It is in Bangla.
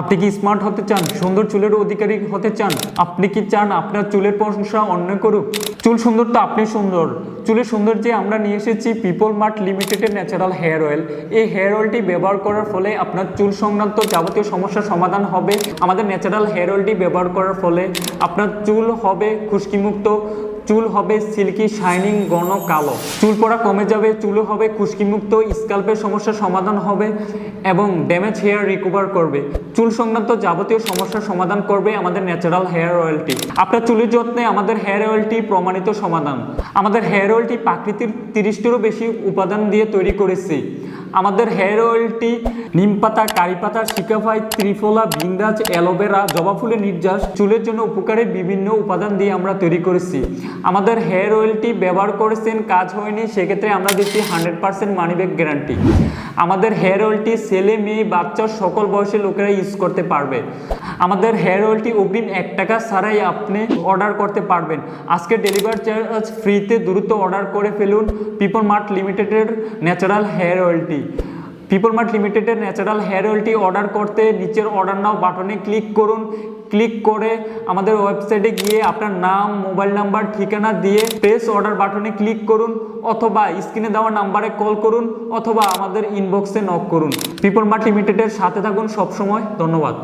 আপনি কি স্মার্ট হতে চান? সুন্দর চুলের অধিকারী হতে চান? আপনি কি চান আপনার চুলের প্রশংসা অন্য করুক? চুল সুন্দর তো আপনি সুন্দর। চুলের সৌন্দর্যে আমরা নিয়ে এসেছি পিপল মার্ট লিমিটেডের ন্যাচারাল হেয়ার অয়েল এই হেয়ার অয়েলটি ব্যবহার করার ফলে আপনার চুল সংক্রান্ত যাবতীয় সমস্যার সমাধান হবে। আমাদের ন্যাচারাল হেয়ার অয়েলটি ব্যবহার করার ফলে আপনার চুল হবে খুশকিমুক্ত, চুল হবে সিল্কি শাইনিং ঘন, কালো। চুল পড়া কমে যাবে চুল হবে খুশকিমুক্ত স্কাল্পের সমস্যার সমাধান হবে এবং ড্যামেজ হেয়ার রিকভার করবে। চুল সংক্রান্ত যাবতীয় সমস্যার সমাধান করবে আমাদের ন্যাচারাল হেয়ার অয়েলটি আপনার চুলের যত্নে আমাদের হেয়ার অয়েলটি প্রমাণিত সমাধান। আমাদের হেয়ার অয়েলটি প্রাকৃতিক তিরিশটিরও বেশি উপাদান দিয়ে তৈরি করেছি। আমাদের হেয়ার অয়েলটি নিম পাতা, কারি পাতা শিকাফাই ত্রিফলা ভিংরাজ অ্যালোভেরা, জবা ফুলের নির্যাস চুলের জন্য উপকারী বিভিন্ন উপাদান দিয়ে আমরা তৈরি করেছি। আমাদের হেয়ার অয়েলটি ব্যবহার করেছেন, কাজ হয়নি, সেক্ষেত্রে আমরা দিচ্ছি hundred percent money back guarantee আমাদের হেয়ার অয়েলটি ছেলে, মেয়ে, বাচ্চা, সকল বয়সের লোকেরা ইউজ করতে পারবে। আমাদের হেয়ার অয়েলটি অগ্রিম এক টাকা ছাড়াই আপনি অর্ডার করতে পারবেন। আজকে ডেলিভারি চার্জ ফ্রিতে দ্রুত অর্ডার করে ফেলুন। পিপল মার্ট লিমিটেডের ন্যাচারাল হেয়ার অয়েলটি পিপল মার্ট লিমিটেডের ন্যাচারাল হেয়ার অয়েলটি অর্ডার করতে নিচের অর্ডার নাও বাটনে ক্লিক করুন। ক্লিক করে আমাদের ওয়েবসাইটে গিয়ে আপনার নাম মোবাইল নাম্বার ঠিকানা দিয়ে প্রেস অর্ডার বাটনে ক্লিক করুন অথবা স্ক্রিনে দেওয়া নাম্বারে কল করুন অথবা আমাদের ইনবক্সে নক করুন। পিপল মার্ট লিমিটেডের সাথে থাকুন সবসময়। ধন্যবাদ।